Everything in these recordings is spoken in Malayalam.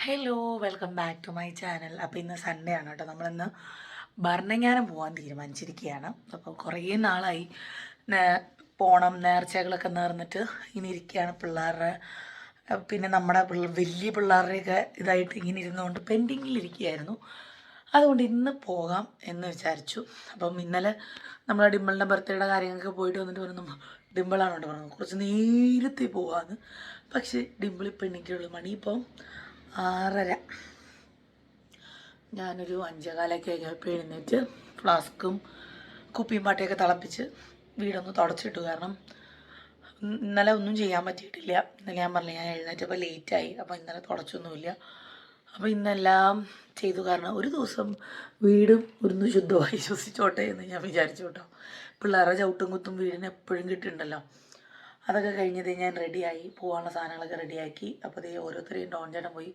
Hello welcome back to my channel അപ്പോൾ ഇന്ന് സൺഡേ ആണ് കേട്ടോ. നമ്മളിന്ന് ഭരണങ്ങാനം പോകാൻ തീരുമാനിച്ചിരിക്കുകയാണ്. അപ്പോൾ കുറേ നാളായി പോണം നേർച്ചകളൊക്കെ നേർന്നിട്ട് ഇനി ഇരിക്കുകയാണ് പിള്ളേരുടെ പിന്നെ നമ്മുടെ വലിയ പിള്ളേരുടെയൊക്കെ ഇതായിട്ട് ഇങ്ങനെ ഇരുന്നുകൊണ്ട് പെൻഡിങ്ങിലിരിക്കുകയായിരുന്നു അതുകൊണ്ട് ഇന്ന് പോകാം എന്ന് വിചാരിച്ചു. അപ്പം ഇന്നലെ നമ്മളെ ഡിമ്പിളിന്റെ ബർത്ത്ഡേയുടെ കാര്യങ്ങൾക്ക് പോയിട്ട് വന്നിട്ട് പറഞ്ഞു ഡിമ്പിളാണ്? പറഞ്ഞു. കുറച്ച് നേരത്തെ പോകാമെന്ന് പക്ഷേ ഡിമ്പിൾ ഇപ്പം എണ്ണിക്കുള്ളൂ മണി ഇപ്പം ആറര. ഞാനൊരു അഞ്ചേകാലൊക്കെ ആയപ്പോൾ എഴുന്നേറ്റ് ഫ്ലാസ്കും കുപ്പിയും പാട്ടയൊക്കെ തിളപ്പിച്ച് വീടൊന്ന് തുടച്ചിട്ടു. കാരണം ഇന്നലെ ഒന്നും ചെയ്യാൻ പറ്റിയിട്ടില്ല. ഇന്നലെ ഞാൻ പറഞ്ഞു ഞാൻ എഴുന്നേറ്റപ്പോൾ ലേറ്റായി അപ്പോൾ ഇന്നലെ തുടച്ചൊന്നുമില്ല. അപ്പോൾ ഇന്നെല്ലാം ചെയ്തു. കാരണം ഒരു ദിവസം വീടും ഒന്ന് ശുദ്ധമായി ശ്വസിച്ചോട്ടെ എന്ന് ഞാൻ വിചാരിച്ചു കേട്ടോ. പിള്ളേരുടെ ചവിട്ടും കുത്തും വീടിന് എപ്പോഴും കിട്ടുന്നുണ്ടല്ലോ. അതൊക്കെ കഴിഞ്ഞത് ഞാൻ റെഡിയായി പോകാനുള്ള സാധനങ്ങളൊക്കെ റെഡിയാക്കി അപ്പോൾ ദേ ഓരോരുത്തരെയും ഡോൺചേട്ടൻ പോയി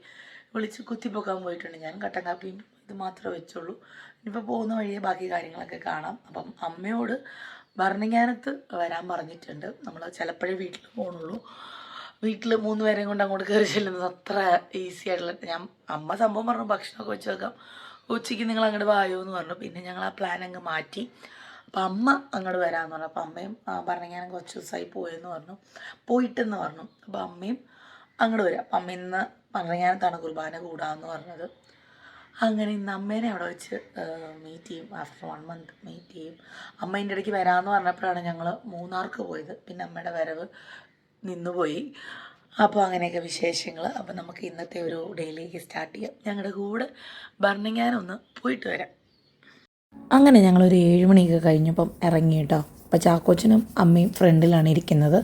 വിളിച്ച് കുത്തിപ്പൊക്കാൻ പോയിട്ടുണ്ട്. ഞാൻ കട്ടൻ കാപ്പിയും ഇത് മാത്രമേ വെച്ചുള്ളൂ. ഇനിയിപ്പോൾ പോകുന്ന വഴിയെ ബാക്കി കാര്യങ്ങളൊക്കെ കാണാം. അപ്പം അമ്മയോട് ഭരണങ്ങാനത്ത് വരാൻ പറഞ്ഞിട്ടുണ്ട്. നമ്മൾ ചിലപ്പോഴേ വീട്ടിൽ പോകണുള്ളൂ വീട്ടിൽ മൂന്ന് പേരെയും കൊണ്ട് അങ്ങോട്ട് കയറി ചെല്ലുന്നത് അത്ര ഈസി ആയിട്ടുള്ള ഞാൻ അമ്മ സംഭവം പറഞ്ഞു ഭക്ഷണമൊക്കെ വെച്ച് വെക്കാം. ഉച്ചയ്ക്ക് നിങ്ങൾ അങ്ങോട്ട് വായോ എന്ന് പറഞ്ഞു. പിന്നെ ഞങ്ങൾ ആ പ്ലാൻ അങ്ങ് മാറ്റി. അപ്പം അമ്മ അങ്ങോട്ട് വരാമെന്ന് പറഞ്ഞു. അപ്പം അമ്മയും ഭരണങ്ങാനം കുറച്ച് ദിവസമായി പോയെന്ന് പറഞ്ഞു. പോയിട്ടെന്ന് പറഞ്ഞു. അപ്പം അമ്മയും അങ്ങോട്ട് വരാം. അപ്പം അമ്മ ഇന്ന് ഭരണങ്ങാനത്താണ് കുർബാന കൂടാമെന്ന് പറഞ്ഞത്. അങ്ങനെ ഇന്ന് അമ്മേനെ അവിടെ വെച്ച് മീറ്റ് ചെയ്യും. ആഫ്റ്റർ വൺ മന്ത് മീറ്റ് ചെയ്യും. അമ്മ ഇതിന്റെ ഇടയ്ക്ക് വരാമെന്ന് പറഞ്ഞപ്പോഴാണ് ഞങ്ങൾ മൂന്നാർക്ക് പോയത്. പിന്നെ അമ്മയുടെ വരവ് നിന്നുപോയി. അപ്പോൾ അങ്ങനെയൊക്കെ വിശേഷങ്ങൾ അപ്പോൾ നമുക്ക് ഇന്നത്തെ ഒരു ഡേയിലേക്ക് സ്റ്റാർട്ട് ചെയ്യാം. ഞങ്ങളുടെ കൂടെ ഭരണങ്ങാനൊന്ന് പോയിട്ട് വരാം. അങ്ങനെ ഞങ്ങളൊരു ഏഴ് മണിയൊക്കെ കഴിഞ്ഞപ്പം ഇറങ്ങി കേട്ടോ. അപ്പോൾ ചാക്കോച്ചനും അമ്മയും ഫ്രണ്ടിലാണ് ഇരിക്കുന്നത്.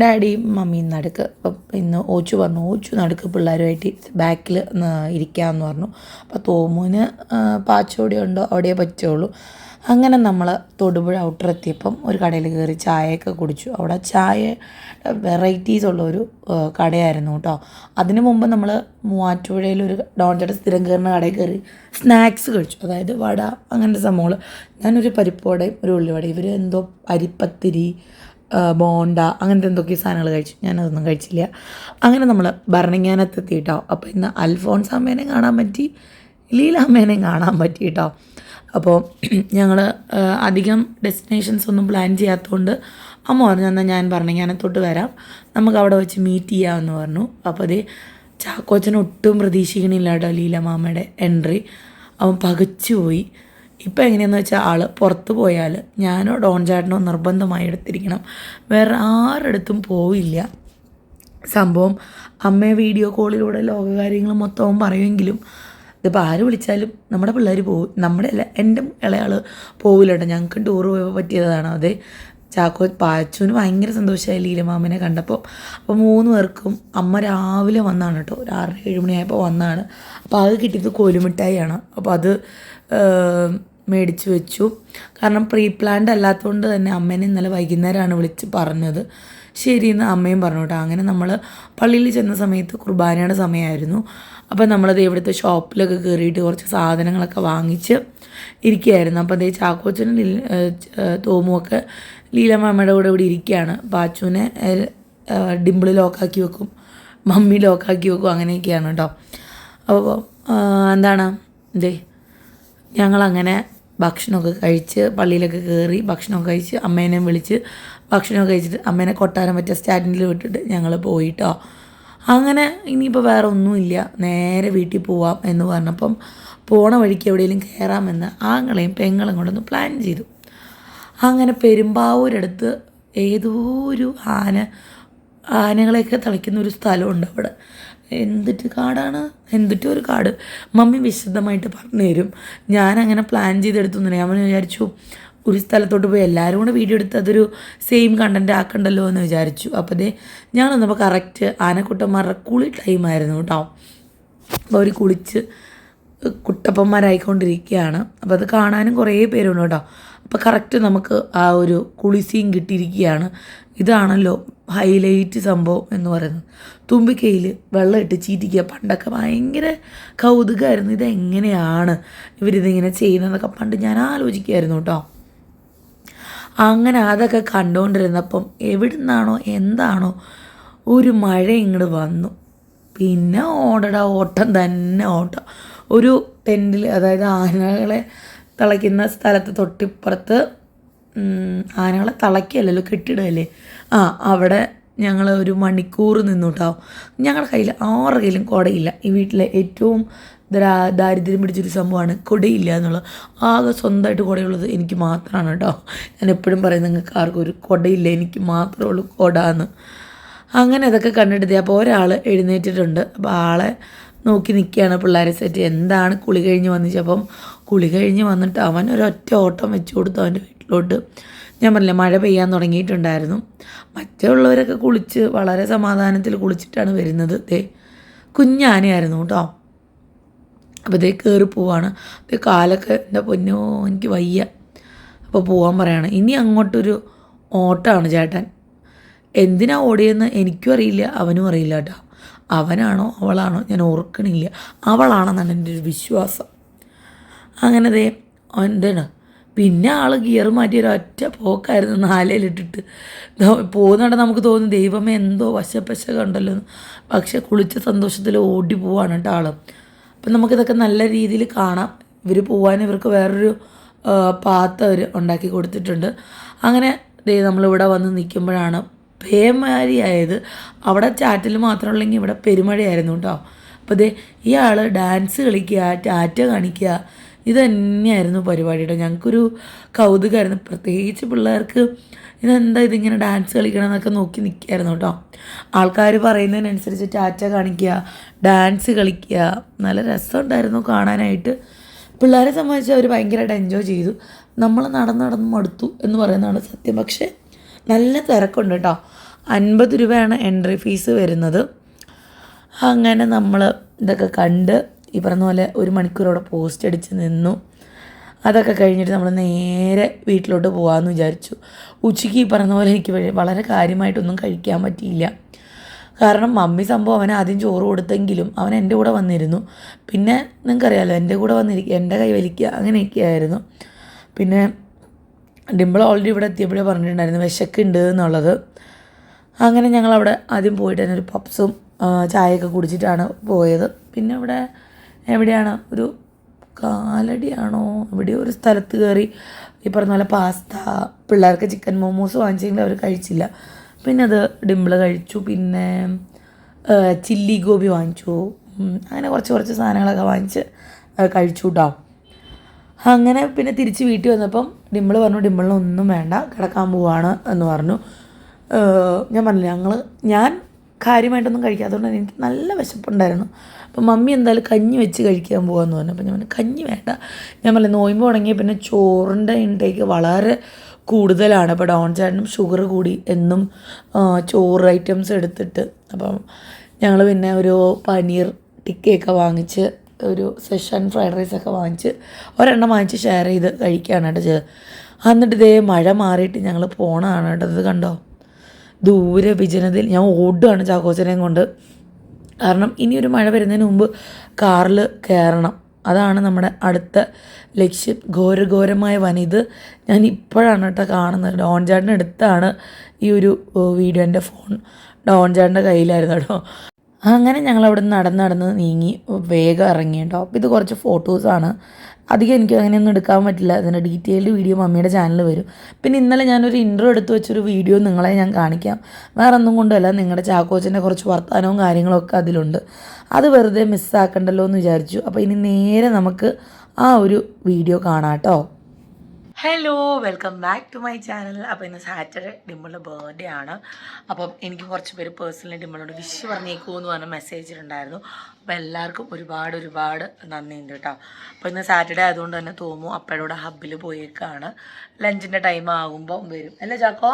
ഡാഡിയും മമ്മിയും നടുക്ക്. അപ്പം ഇന്ന് ഓച്ചു പറഞ്ഞു ഓച്ചു നടുക്ക് പിള്ളേരുമായിട്ട് ബാക്കിൽ ഇരിക്കാമെന്ന് പറഞ്ഞു. അപ്പോൾ തോമുവിന് പാച്ചോടി ഉണ്ടോ? അവിടെയേ പറ്റുള്ളൂ. അങ്ങനെ നമ്മൾ തൊടുപുഴ ഔട്ടർ എത്തിയപ്പം ഒരു കടയിൽ കയറി ചായയൊക്കെ കുടിച്ചു. അവിടെ ചായ വെറൈറ്റീസ് ഉള്ള ഒരു കടയായിരുന്നു കേട്ടോ. അതിനു മുമ്പ് നമ്മൾ മൂവാറ്റുപുഴയിൽ ഒരു ഡോൺചേട്ടൻ സ്ഥിരം കയറുന്ന കടയിൽ കയറി സ്നാക്സ് കഴിച്ചു. അതായത് വട അങ്ങനത്തെ സംഭവങ്ങൾ ഞാനൊരു പരിപ്പുവടയും ഒരു ഉള്ളിവടയും. ഇവർ എന്തോ അരിപ്പത്തിരി ബോണ്ട അങ്ങനത്തെ എന്തൊക്കെ സാധനങ്ങൾ കഴിച്ചു. ഞാനതൊന്നും കഴിച്ചില്ല. അങ്ങനെ നമ്മൾ ഭരണങ്ങാനത്ത് എത്തിയിട്ടോ അപ്പോൾ ഇന്ന് അൽഫോൺസ് അമ്മേനെ കാണാൻ പറ്റി ലീലാമ്മേനെയും കാണാൻ പറ്റി കേട്ടോ അപ്പോൾ ഞങ്ങൾ അധികം ഡെസ്റ്റിനേഷൻസ് ഒന്നും പ്ലാൻ ചെയ്യാത്തതുകൊണ്ട് അമ്മ പറഞ്ഞു എന്നാൽ ഞാൻ ഭരണങ്ങാനത്തോട്ട് വരാം. നമുക്ക് അവിടെ വെച്ച് മീറ്റ് ചെയ്യാമെന്ന് പറഞ്ഞു. അപ്പോൾ അതേ ചാക്കോച്ചൻ ഒട്ടും പ്രതീക്ഷിക്കണില്ല കേട്ടോ ലീലമാമയുടെ എൻട്രി അവൻ പകച്ചു പോയി ഇപ്പം എങ്ങനെയാണെന്ന് വെച്ചാൽ ആൾ പുറത്ത് പോയാൽ ഞാനോ ഡോൺ ചാട്ടനോ നിർബന്ധമായി എടുത്തിരിക്കണം. വേറെ ആരെടുത്തും പോവില്ല. സംഭവം അമ്മയെ വീഡിയോ കോളിലൂടെ ലോകകാര്യങ്ങൾ മൊത്തവും പറയുമെങ്കിലും ഇതിപ്പോൾ ആര് വിളിച്ചാലും നമ്മുടെ പിള്ളേർ പോകും നമ്മുടെ അല്ല എന്റെ ഇളയാൾ പോകില്ല കേട്ടോ ഞങ്ങൾക്ക് ടൂർ പറ്റിയതാണ് അതെ? ചാക്കോ പാച്ചുവിന് ഭയങ്കര സന്തോഷമായി ലീലമാമനെ കണ്ടപ്പോൾ അപ്പോൾ മൂന്ന് പേർക്കും അമ്മ രാവിലെ വന്നാണ് കേട്ടോ. ഒരു ആറര ഏഴ് മണിയായപ്പോൾ വന്നാണ്. അപ്പോൾ അത് കിട്ടിയത് കോലുമിഠായിയാണ്. അപ്പോൾ അത് മേടിച്ച് വെച്ചു. കാരണം പ്രീ പ്ലാൻഡ് അല്ലാത്തതുകൊണ്ട് തന്നെ അമ്മേനെ ഇന്നലെ വൈകുന്നേരമാണ് വിളിച്ച് പറഞ്ഞത്. ശരി എന്ന് അമ്മയും പറഞ്ഞു കേട്ടോ. അങ്ങനെ നമ്മൾ പള്ളിയിൽ ചെന്ന സമയത്ത് കുർബാനയുടെ സമയമായിരുന്നു. അപ്പോൾ നമ്മളത് ഇവിടുത്തെ ഷോപ്പിലൊക്കെ കയറിയിട്ട് കുറച്ച് സാധനങ്ങളൊക്കെ വാങ്ങിച്ച് ഇരിക്കുകയായിരുന്നു. അപ്പോൾ അതേ ചാക്കോച്ചനും തോമുമൊക്കെ ലീലമാമയുടെ കൂടെ ഇവിടെ ഇരിക്കുകയാണ്. പാച്ചുവിനെ ഡിമ്പിൾ ലോക്കാക്കി വെക്കും മമ്മി ലോക്കാക്കി വെക്കും അങ്ങനെയൊക്കെയാണ് കേട്ടോ. അപ്പോൾ എന്താണ്? എന്തേ ഞങ്ങളങ്ങനെ ഭക്ഷണമൊക്കെ കഴിച്ച് പള്ളിയിലൊക്കെ കയറി ഭക്ഷണമൊക്കെ കഴിച്ച് അമ്മേനെ വിളിച്ച് ഭക്ഷണമൊക്കെ കഴിച്ചിട്ട് അമ്മേനെ കൊട്ടാരം പറ്റിയ സ്റ്റാൻഡിൽ വിട്ടിട്ട് ഞങ്ങൾ പോയിട്ടോ. അങ്ങനെ ഇനിയിപ്പോൾ വേറെ ഒന്നുമില്ല. നേരെ വീട്ടിൽ പോവാം എന്ന് പറഞ്ഞപ്പം പോണ വഴിക്ക് എവിടെയെങ്കിലും കയറാമെന്ന് ആങ്ങളെയും പെങ്ങളും കൊണ്ടൊന്ന് പ്ലാൻ ചെയ്തു. അങ്ങനെ പെരുമ്പാവൂരടുത്ത് ഏതോ ഒരു ആന ആനകളെയൊക്കെ തളിക്കുന്ന ഒരു സ്ഥലമുണ്ട് അവിടെ. എന്തിട്ട് കാടാണ്? എന്തിട്ട് ഒരു കാട്? മമ്മി വിശദമായിട്ട് പറഞ്ഞു തരും. അങ്ങനെ പ്ലാൻ ചെയ്തെടുത്തൊന്നുമില്ല. ഞാൻ വിചാരിച്ചു ഒരു സ്ഥലത്തോട്ട് പോയി എല്ലാവരും കൂടെ വീഡിയോ എടുത്ത് അതൊരു സെയിം കണ്ടന്റ് ആക്കണ്ടല്ലോ എന്ന് വിചാരിച്ചു. അപ്പോൾ ദേ ഞാൻ വന്നപ്പോൾ കറക്റ്റ് ആനക്കുട്ടന്മാരുടെ കുളി ടൈമായിരുന്നു കേട്ടോ. അപ്പോൾ അവർ കുളിച്ച് കുട്ടപ്പന്മാരായിക്കൊണ്ടിരിക്കുകയാണ്. അപ്പോൾ അത് കാണാനും കുറേ പേരുണ്ട് കേട്ടോ. അപ്പോൾ കറക്റ്റ് നമുക്ക് ആ ഒരു കുളിസീം കിട്ടിയിരിക്കുകയാണ്. ഇതാണല്ലോ ഹൈലൈറ്റ് സംഭവം എന്ന് പറയുന്നത്. തുമ്പിക്കയിൽ വെള്ളം ഇട്ട് ചീറ്റിക്കുക. പണ്ടൊക്കെ ഭയങ്കര കൗതുകമായിരുന്നു. ഇതെങ്ങനെയാണ് ഇവരിതിങ്ങനെ ചെയ്യുന്നതെന്നൊക്കെ പണ്ട് ഞാൻ ആലോചിക്കുമായിരുന്നു കേട്ടോ. അങ്ങനെ അതൊക്കെ കണ്ടുകൊണ്ടിരുന്നപ്പം എവിടുന്നാണോ എന്താണോ ഒരു മഴ ഇങ്ങോട്ട് വന്നു. പിന്നെ ഓടട ഓട്ടം തന്നെ ഓട്ടം. ഒരു ടെന്റിൽ അതായത് ആനകളെ തളയ്ക്കുന്ന സ്ഥലത്ത് തൊട്ടിപ്പുറത്ത് ആനകളെ തളയ്ക്കല്ലല്ലോ കെട്ടിടമല്ലേ ആ അവിടെ ഞങ്ങൾ ഒരു മണിക്കൂർ നിന്നു ഞങ്ങളുടെ കയ്യിൽ ആറ് കയ്യിലും കുടയില്ല. ഈ വീട്ടിലെ ഏറ്റവും ദാ- ദാരിദ്ര്യം പിടിച്ചൊരു സംഭവമാണ് കുടയില്ല എന്നുള്ളത്. ആകെ സ്വന്തമായിട്ട് കുടയുള്ളത് എനിക്ക് മാത്രമാണ് കേട്ടോ ഞാൻ എപ്പോഴും പറയും നിങ്ങൾക്ക് ആർക്കും ഒരു കുടയില്ല എനിക്ക് മാത്രമേ ഉള്ളൂ കുട എന്ന് അങ്ങനെ അതൊക്കെ കണ്ടിട്ട് അപ്പോൾ ഒരാൾ എഴുന്നേറ്റിട്ടുണ്ട്. അപ്പോൾ ആളെ നോക്കി നിൽക്കുകയാണ് പിള്ളേരെ സെറ്റ് എന്താണ് കുളി കഴിഞ്ഞ് വന്നിച്ച് അപ്പം കുളി കഴിഞ്ഞ് വന്നിട്ട് അവൻ ഒരൊറ്റ ഓട്ടം വെച്ച് കൊടുത്തു അവന്റെ വീട്ടിലോട്ട്. ഞാൻ പറഞ്ഞില്ല മഴ പെയ്യാൻ തുടങ്ങിയിട്ടുണ്ടായിരുന്നു. മറ്റുള്ളവരൊക്കെ കുളിച്ച് വളരെ സമാധാനത്തിൽ കുളിച്ചിട്ടാണ് വരുന്നത്. ദേ കുഞ്ഞാനയായിരുന്നു കേട്ടോ. അപ്പോൾ ദേ കയറി പോവാണ്. ദേ കാലൊക്കെ എന്റെ പൊന്നോ എനിക്ക് വയ്യ. അപ്പോൾ പോകാൻ പറയാണ്. ഇനി അങ്ങോട്ടൊരു ഓട്ടമാണ് ചേട്ടൻ. എന്തിനാ ഓടിയെന്ന് എനിക്കും അറിയില്ല അവനും അറിയില്ല കേട്ടോ. അവനാണോ അവളാണോ ഞാൻ ഓർക്കണില്ല. അവളാണെന്നാണ് എന്റെ ഒരു വിശ്വാസം. അങ്ങനെ ദേ എന്താണ്? പിന്നെ ആൾ ഗിയർ മാറ്റി ഒറ്റ പോക്കായിരുന്നു നാലയിലിട്ടിട്ട്. പോകുന്നുണ്ട് നമുക്ക് തോന്നുന്നു ദൈവമേ എന്തോ വശപ്പശ കണ്ടല്ലോ പക്ഷെ കുളിച്ച സന്തോഷത്തിൽ ഓടി പോവാണ് കേട്ടോ ആൾ അപ്പം നമുക്കിതൊക്കെ നല്ല രീതിയിൽ കാണാം. ഇവർ പോകാൻ ഇവർക്ക് വേറൊരു പാത്ത അവർ ഉണ്ടാക്കി കൊടുത്തിട്ടുണ്ട്. അങ്ങനെ ദേ നമ്മളിവിടെ വന്ന് നിൽക്കുമ്പോഴാണ് പേമാരിയായത്. അവിടെ ചാറ്റിൽ മാത്രമുള്ളെങ്കിൽ ഇവിടെ പെരുമഴയായിരുന്നു കേട്ടോ. അപ്പോൾ ദേ ഇയാൾ ഡാൻസ് കളിക്കുക ടാറ്റ കാണിക്കുക ഇത് തന്നെയായിരുന്നു പരിപാടിയുടെ ഞങ്ങൾക്കൊരു കൗതുകമായിരുന്നു. പ്രത്യേകിച്ച് പിള്ളേർക്ക് ഇതെന്താ ഇതിങ്ങനെ ഡാൻസ് കളിക്കണം എന്നൊക്കെ നോക്കി നിൽക്കുകയായിരുന്നു കേട്ടോ ആൾക്കാർ പറയുന്നതിനനുസരിച്ച് ടാറ്റ കാണിക്കുക ഡാൻസ് കളിക്കുക. നല്ല രസമുണ്ടായിരുന്നു കാണാനായിട്ട്. പിള്ളേരെ സംബന്ധിച്ച് അവർ ഭയങ്കരമായിട്ട് എൻജോയ് ചെയ്തു. നമ്മൾ നടന്ന് നടന്ന് മടുത്തു എന്ന് പറയുന്നതാണ് സത്യം. പക്ഷേ നല്ല തിരക്കുണ്ട് കേട്ടോ അൻപത് രൂപയാണ് എൻട്രി ഫീസ് വരുന്നത്. അങ്ങനെ നമ്മൾ ഇതൊക്കെ കണ്ട് ഈ പറഞ്ഞ പോലെ ഒരു മണിക്കൂർ അവിടെ പോസ്റ്റ് അടിച്ച് നിന്നു. അതൊക്കെ കഴിഞ്ഞിട്ട് നമ്മൾ നേരെ വീട്ടിലോട്ട് പോകാമെന്ന് വിചാരിച്ചു. ഉച്ചയ്ക്ക് ഈ പറഞ്ഞ പോലെ എനിക്ക് വളരെ കാര്യമായിട്ടൊന്നും കഴിക്കാൻ പറ്റിയില്ല. കാരണം മമ്മി സംഭവം അവൻ ആദ്യം ചോറ് കൊടുത്തെങ്കിലും അവൻ എന്റെ കൂടെ വന്നിരുന്നു. പിന്നെ നിങ്ങൾക്കറിയാലോ എന്റെ കൂടെ വന്നിരിക്കുക എന്റെ കൈ വലിക്കുക അങ്ങനെയൊക്കെയായിരുന്നു പിന്നെ ഡിമ്പിൾ ഓൾറെഡി ഇവിടെ എത്തിയപ്പോഴേ പറഞ്ഞിട്ടുണ്ടായിരുന്നു വിശക്കുണ്ട് എന്നുള്ളത്. അങ്ങനെ ഞങ്ങൾ അവിടെ ആദ്യം പോയിട്ട് തന്നെ ഒരു പപ്സും ചായയൊക്കെ കുടിച്ചിട്ടാണ് പോയത്. പിന്നെ ഇവിടെ എവിടെയാണ്? ഒരു കാലടിയാണോ? എവിടെയോ ഒരു സ്ഥലത്ത് കയറി ഈ പറഞ്ഞ പോലെ പാസ്ത പിള്ളേർക്ക് ചിക്കൻ മോമോസ് വാങ്ങിച്ചെങ്കിൽ അവർ കഴിച്ചില്ല. പിന്നെ അത് ഡിമ്പിൾ കഴിച്ചു. പിന്നെ ചില്ലി ഗോബി വാങ്ങിച്ചു. അങ്ങനെ കുറച്ച് കുറച്ച് സാധനങ്ങളൊക്കെ വാങ്ങിച്ച് കഴിച്ചു കേട്ടോ അങ്ങനെ പിന്നെ തിരിച്ച് വീട്ടിൽ വന്നപ്പം ഡിമ്പിൾ പറഞ്ഞു ഡിമ്പിളിനൊന്നും വേണ്ട കിടക്കാൻ പോവാണ് എന്ന് പറഞ്ഞു. ഞാൻ പറഞ്ഞില്ല ഞങ്ങൾ ഞാൻ കാര്യമായിട്ടൊന്നും കഴിക്കാത്തതുകൊണ്ട് തന്നെ എനിക്ക് നല്ല വിശപ്പുണ്ടായിരുന്നു. അപ്പം മമ്മി എന്തായാലും കഞ്ഞി വെച്ച് കഴിക്കാൻ പോകാമെന്ന് പറഞ്ഞു. അപ്പം ഞാൻ പറഞ്ഞു കഞ്ഞി വേണ്ട. ഞാൻ പറഞ്ഞു നോയമ്പ് തുടങ്ങിയ പിന്നെ ചോറിന്റെ ഇൻടേക്ക് വളരെ കൂടുതലാണ്. അപ്പോൾ ഡോൺ ചേട്ടനും ഷുഗർ കൂടി എന്നും ചോറ് ഐറ്റംസ് എടുത്തിട്ട്. അപ്പം ഞങ്ങൾ പിന്നെ ഒരു പനീർ ടിക്കയൊക്കെ വാങ്ങിച്ച് ഒരു സെഷൻ ഫ്രൈഡ് റൈസൊക്കെ വാങ്ങിച്ച് ഒരെണ്ണം വാങ്ങിച്ച് ഷെയർ ചെയ്ത് കഴിക്കുകയാണ് കേട്ടോ ചെയ്തത്. എന്നിട്ട് ഇതേ മഴ മാറിയിട്ട് ഞങ്ങൾ പോണതാണ് കേട്ടോ. ഇത് കണ്ടോ? ദൂരെ വിജനതയിൽ ഞാൻ ഓടുകയാണ് ചാക്കോച്ചനെയും കൊണ്ട്. കാരണം ഇനി ഒരു മഴ വരുന്നതിന് മുമ്പ് കാറിൽ കയറണം. അതാണ് നമ്മുടെ അടുത്ത ലക്ഷ്യം. ഘോരഘോരമായ വനിത് ഞാൻ ഇപ്പോഴാണ് കേട്ടോ കാണുന്നത്. ഡോൺ ചേട്ടന്റെ അടുത്താണ് ഈ ഒരു വീഡിയോ എന്റെ ഫോൺ. ഡോൺ ചേട്ടന്റെ കയ്യിലായിരുന്നു കേട്ടോ. അങ്ങനെ ഞങ്ങൾ അവിടെ നിന്ന് നടന്ന് നടന്ന് നീങ്ങി വേഗം ഇറങ്ങി കേട്ടോ അപ്പോൾ ഇത് കുറച്ച് ഫോട്ടോസാണ് അധികം എനിക്ക് അങ്ങനെയൊന്നും എടുക്കാൻ പറ്റില്ല. അതിന്റെ ഡീറ്റെയിൽഡ് വീഡിയോ മമ്മിയുടെ ചാനൽ വരും. പിന്നെ ഇന്നലെ ഞാനൊരു ഇൻട്രോ എടുത്ത് വെച്ചൊരു വീഡിയോ നിങ്ങളെ ഞാൻ കാണിക്കാം. വേറെ ഒന്നും കൊണ്ടല്ല നിങ്ങളുടെ ചാക്കോച്ചന്റെ കുറച്ച് വർത്തമാനവും കാര്യങ്ങളൊക്കെ അതിലുണ്ട്. അത് വെറുതെ മിസ്സാക്കണ്ടല്ലോ എന്ന് വിചാരിച്ചു. അപ്പോൾ ഇനി നേരെ നമുക്ക് ആ ഒരു വീഡിയോ കാണാം കേട്ടോ hello welcome back to my channel അപ്പോൾ ഇന്ന് സാറ്റർഡേ ഡിമ്പിളുടെ ബർത്ത്ഡേ ആണ്. അപ്പം എനിക്ക് കുറച്ച് പേര് പേഴ്സണലി ഡിമ്പിളിനോട് വിഷ് പറഞ്ഞേക്കൂ എന്ന് പറഞ്ഞ മെസ്സേജ് ഇട്ടിട്ടുണ്ടായിരുന്നു. അപ്പോൾ എല്ലാവർക്കും ഒരുപാട് ഒരുപാട് നന്ദിയുണ്ട് കേട്ടോ. അപ്പോൾ ഇന്ന് സാറ്റർഡേ ആയതുകൊണ്ട് തന്നെ തോമു അപ്പഴോടെ ഹബ്ബിൽ പോയേക്കാണ്. ലഞ്ചിന്റെ ടൈം ആകുമ്പോൾ വരും. അല്ലേ ചാക്കോ?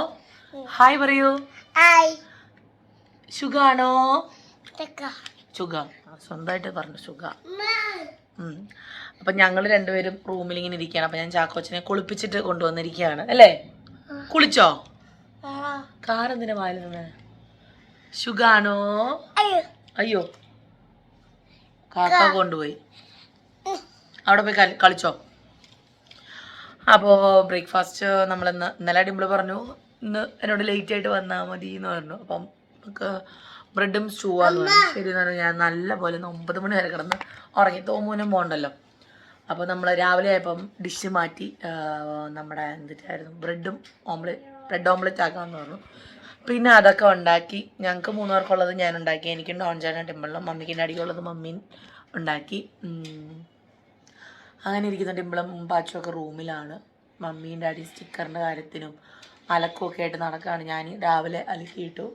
ഹായ് പറയൂ. ഹായ് സുഖാണോ? സുഖ. സ്വന്തമായിട്ട് പറഞ്ഞു സുഖ. അപ്പം ഞങ്ങൾ രണ്ടുപേരും റൂമിൽ ഇങ്ങനെ ഇരിക്കുകയാണ്. അപ്പം ഞാൻ ചാക്കോച്ചനെ കുളിപ്പിച്ചിട്ട് കൊണ്ടുവന്നിരിക്കുകയാണ്. അല്ലേ? കുളിച്ചോ? കാറെന്തിനാ വായിൽ നിന്ന്? സുഖാണോ അയ്യോ. കാക്ക കൊണ്ടുപോയി. അവിടെ പോയി കളി- കളിച്ചോ? അപ്പോൾ ബ്രേക്ക്ഫാസ്റ്റ് നമ്മൾ നമ്മളിന്ന് ഇന്നലെ ഡിമ്പിൾ പറഞ്ഞു. ഇന്ന് എന്നോട് ലേറ്റ് ആയിട്ട് വന്നാൽ മതി എന്ന് പറഞ്ഞു. അപ്പം നമുക്ക് ബ്രെഡും സ്റ്റൂ ആന്ന് പറഞ്ഞു. ശരി എന്ന് പറഞ്ഞു. ഞാൻ നല്ല പോലെ ഒന്ന് ഒമ്പത് മണി വരെ കിടന്ന് ഉറങ്ങി. തോമൂനും പോകണ്ടല്ലോ അപ്പോൾ നമ്മൾ രാവിലെ ആയപ്പം ഡിഷ് മാറ്റി നമ്മുടെ എന്തിട്ടായിരുന്നു ബ്രെഡും ഓംലെറ്റ് ബ്രെഡ് ഓംലെറ്റ് ആക്കാമെന്ന് പറഞ്ഞു. പിന്നെ അതൊക്കെ ഉണ്ടാക്കി ഞങ്ങൾക്ക് മൂന്നുപേർക്കുള്ളത് ഞാൻ ഉണ്ടാക്കി എനിക്കും ഡോൺചാന ടിമ്പിളിനും മമ്മിക്ക് അടിക്കുള്ളത് മമ്മീൻ ഉണ്ടാക്കി. അങ്ങനെ ഇരിക്കുന്ന ടിമ്പിളും പാച്ചുമൊക്കെ റൂമിലാണ്. മമ്മീന്റെ അടി സ്റ്റിക്കറിന്റെ കാര്യത്തിനും അലക്കുമൊക്കെ ആയിട്ട് നടക്കുകയാണ് ഞാൻ രാവിലെ അലക്കിയിട്ടു.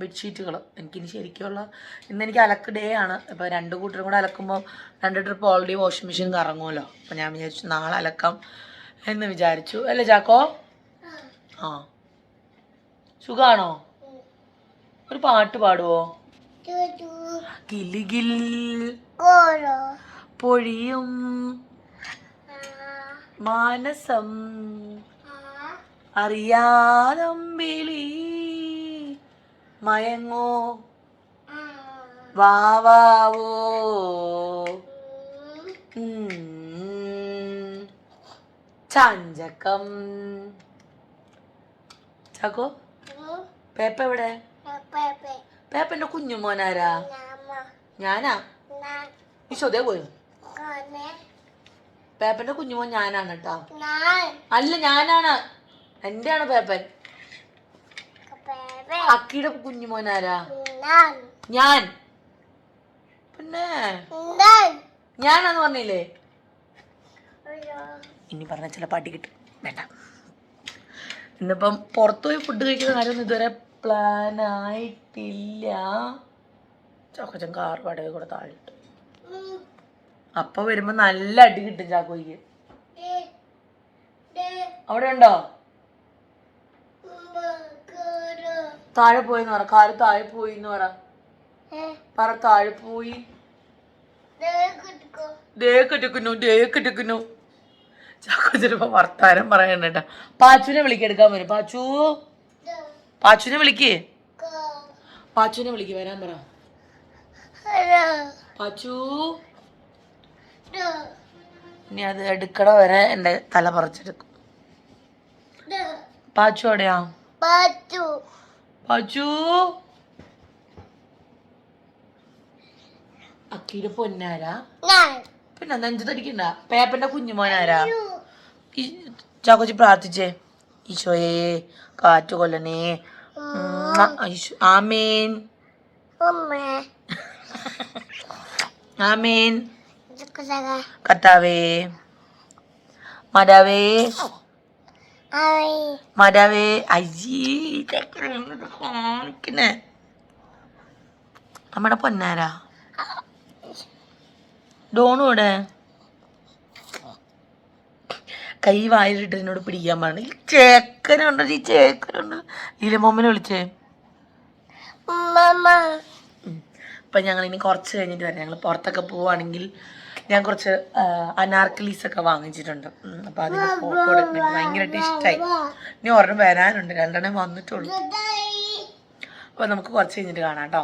ബെഡ്ഷീറ്റുകൾ എനിക്കിനി ശരിക്കുള്ള ഇന്ന് എനിക്ക് അലക്ക് ഡേ ആണ്. ഇപ്പോൾ രണ്ട് കൂട്ടരും കൂടെ അലക്കുമ്പോൾ രണ്ട് ട്രിപ്പ് ഓൾറെഡി വാഷിംഗ് മെഷീൻ കറങ്ങുമല്ലോ അപ്പോൾ ഞാൻ വിചാരിച്ചു നാളെ അലക്കാം എന്ന് വിചാരിച്ചു. അല്ലേ ചാക്കോ? ആ. സുഖാണോ? ഒരു പാട്ട് പാടുവോ? Goro. പൊഴിയും. മാനസം അറിയാതം അറിയാതമ്പിളി മയങ്ങോ. വാവാവോ. ചാഞ്ചക്കം ചാക്കോ. പേപ്പ എവിടെ. പേപ്പന്റെ കുഞ്ഞുമോനാരാ. ഞാനാ ഈശോദേ പോയോ. പേപ്പന്റെ കുഞ്ഞുമോൻ ഞാനാണ് കേട്ടോ അല്ല ഞാനാണ് എന്റെയാണ് പേപ്പൻ Pepe. അക്കിയുടെ കുഞ്ഞുമോനാരാ? ആരാ ഞാൻ. പിന്നെ. ഞാനാന്ന് പറഞ്ഞില്ലേ? ഇനി പറഞ്ഞ ചില പാട്ടി കിട്ടും. വേണ്ട. ഇന്നിപ്പം പുറത്തു പോയി ഫുഡ് കഴിക്കുന്ന കാര്യമൊന്നും ഇതുവരെ പ്ലാൻ ആയിട്ടില്ല. ചാക്കോച്ചൻ കാർ വാടക കൂടെ താഴെ ഇട്ടു. Hmm. അപ്പൊ വരുമ്പോ നല്ല അടി കിട്ടും ചാക്കോയ്ക്ക്. അവിടെ ഉണ്ടോ? താഴെ പോയിന്ന് പറ കാറ് താഴെ പോയി എന്ന് പറ. പറ താഴെ പോയി ടുക്കുന്നു Kutko. ദേ കെട്ടിക്കുന്നു ദേ കെട്ടിക്കുന്നു ചാക്കോ ചിലപ്പോ വർത്താനം പറയണ്ട കേട്ടാ പാച്ചുവിനെ വിളിക്കെടുക്കാൻ വരും പാച്ചു പാച്ചുനെ വിളിക്കേ Go. പാച്ചുവിനെ വിളിക്ക് വരാൻ പറ. പാച്ചു. ഇനി അത് എടുക്കണ വരെ എന്റെ തല പറിച്ചെടുക്കും. പാച്ചു എവിടെയാ Batu. പാച്ചു അക്കിയുടെ പൊന്നാരാ? പിന്നെ നെഞ്ചു തടിക്കണ്ട? പേപ്പന്റെ കുഞ്ഞുമോനാരാ ചാക്കോച്ചി പ്രാർത്ഥിച്ചേ. ഈശോയെ കാറ്റ് കൊല്ലണേ ആമേൻ. ആമേൻ. കർത്താവേ. മാതാവേ. മാതാവേ അയ്യേ കാണിക്കണേ. നമ്മുടെ പൊന്നാരാ? ഡോണു ഇവിടെ കൈ വായിലിട്ട് എന്നോട് പിടിക്കാൻ പറഞ്ഞു. ഈ ചേക്കനുണ്ട് ഈ ചേക്കനുണ്ട്. ഇലമോമ്മനെ വിളിച്ചേ. അപ്പം ഞങ്ങൾ ഇനി കുറച്ച് കഴിഞ്ഞിട്ട് വരാം. ഞങ്ങൾ പുറത്തൊക്കെ പോവുകയാണെങ്കിൽ ഞാൻ കുറച്ച് അനാർക്കലീസ് ഒക്കെ വാങ്ങിച്ചിട്ടുണ്ട്. അപ്പൊ അതിന് ഫോട്ടോ എടുക്കാൻ എനിക്ക് ഭയങ്കരമായിട്ട് ഇഷ്ടമായി ഇനി ഒരെണ്ണം വരാനുണ്ട്. രണ്ടെണ്ണം വന്നിട്ടുള്ളൂ. അപ്പൊ അപ്പോൾ നമുക്ക് കുറച്ച് കഴിഞ്ഞിട്ട് കാണാം കേട്ടോ.